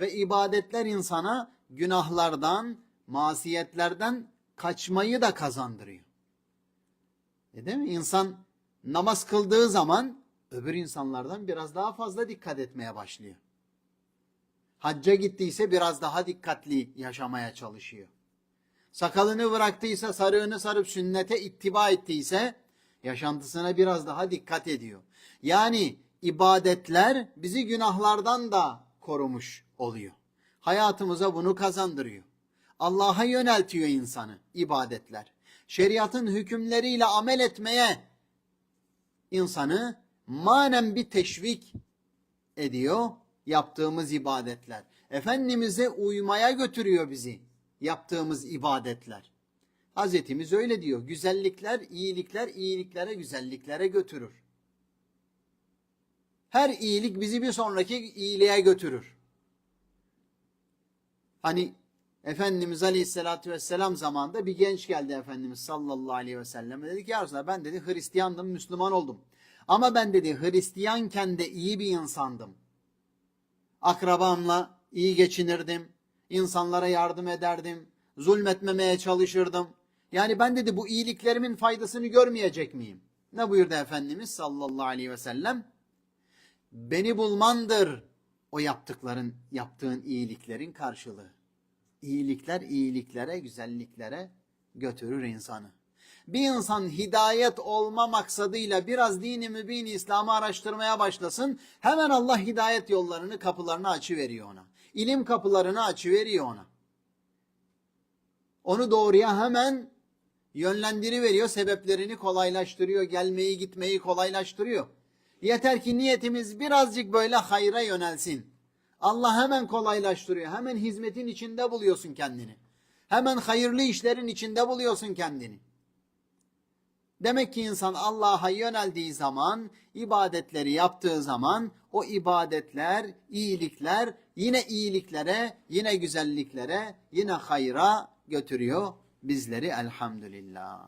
Ve ibadetler insana günahlardan, masiyetlerden kaçmayı da kazandırıyor. E değil mi? İnsan namaz kıldığı zaman öbür insanlardan biraz daha fazla dikkat etmeye başlıyor. Hacca gittiyse biraz daha dikkatli yaşamaya çalışıyor. Sakalını bıraktıysa, sarığını sarıp sünnete ittiba ettiyse yaşantısına biraz daha dikkat ediyor. Yani ibadetler bizi günahlardan da korumuş oluyor. Hayatımıza bunu kazandırıyor. Allah'a yöneltiyor insanı ibadetler. Şeriatın hükümleriyle amel etmeye insanı manen bir teşvik ediyor yaptığımız ibadetler. Efendimiz'e uymaya götürüyor bizi yaptığımız ibadetler. Hazretimiz öyle diyor. Güzellikler, iyilikler, iyiliklere, güzelliklere götürür. Her iyilik bizi bir sonraki iyiliğe götürür. Hani Efendimiz Aleyhisselatü Vesselam zamanında bir genç geldi Efendimiz sallallahu aleyhi ve selleme. Dedi ki ya Resulallah ben dedi Hristiyandım, Müslüman oldum. Ama ben dedi Hristiyanken de iyi bir insandım. Akrabamla iyi geçinirdim. insanlara yardım ederdim. Zulmetmemeye çalışırdım. Yani ben dedi bu iyiliklerimin faydasını görmeyecek miyim? Ne buyurdu Efendimiz sallallahu aleyhi ve sellem? Beni bulmandır o yaptıkların, yaptığın iyiliklerin karşılığı. İyilikler iyiliklere, güzelliklere götürür insanı. Bir insan hidayet olma maksadıyla biraz dini mübin İslam'ı araştırmaya başlasın, hemen Allah hidayet yollarını, kapılarını açıveriyor ona. İlim kapılarını açıveriyor ona. Onu doğruya hemen yönlendiriveriyor, sebeplerini kolaylaştırıyor, gelmeyi gitmeyi kolaylaştırıyor. Yeter ki niyetimiz birazcık böyle hayra yönelsin. Allah hemen kolaylaştırıyor. Hemen hizmetin içinde buluyorsun kendini. Hemen hayırlı işlerin içinde buluyorsun kendini. Demek ki insan Allah'a yöneldiği zaman, ibadetleri yaptığı zaman o ibadetler, iyilikler yine iyiliklere, yine güzelliklere, yine hayra götürüyor bizleri elhamdülillah.